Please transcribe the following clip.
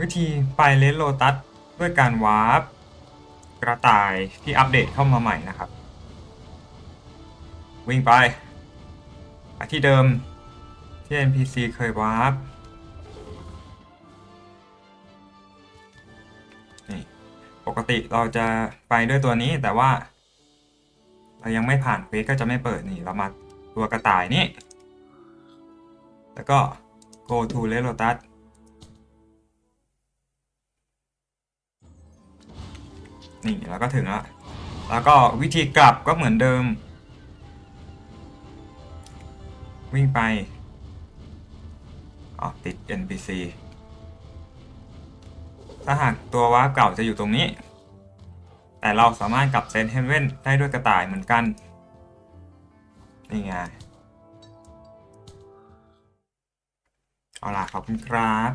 วิธีไปเลนโลตัสด้วยการวาร์ปกระต่ายที่อัปเดตเข้ามาใหม่นะครับ วิ่งไปไปที่เดิมที่ NPC เคยวาร์ปนี่ปกติเราจะไปด้วยตัวนี้แต่ว่า เรายังไม่ผ่านเควสก็จะไม่เปิดนี่ เรามาตัวกระต่ายนี่ แล้วก็ go to Red Lotus นี่แล้วก็ถึงแล้วแล้วก็วิธีกลับก็เหมือนเดิม วิ่งไปอ๋อติด NPC ถ้าหากตัวว้าร์ปเก่าจะอยู่ตรงนี้ แต่เราสามารถกลับเซนเฮเว่นได้ด้วยกระต่ายเหมือนกัน นี่ไง เอาล่ะขอบคุณครับ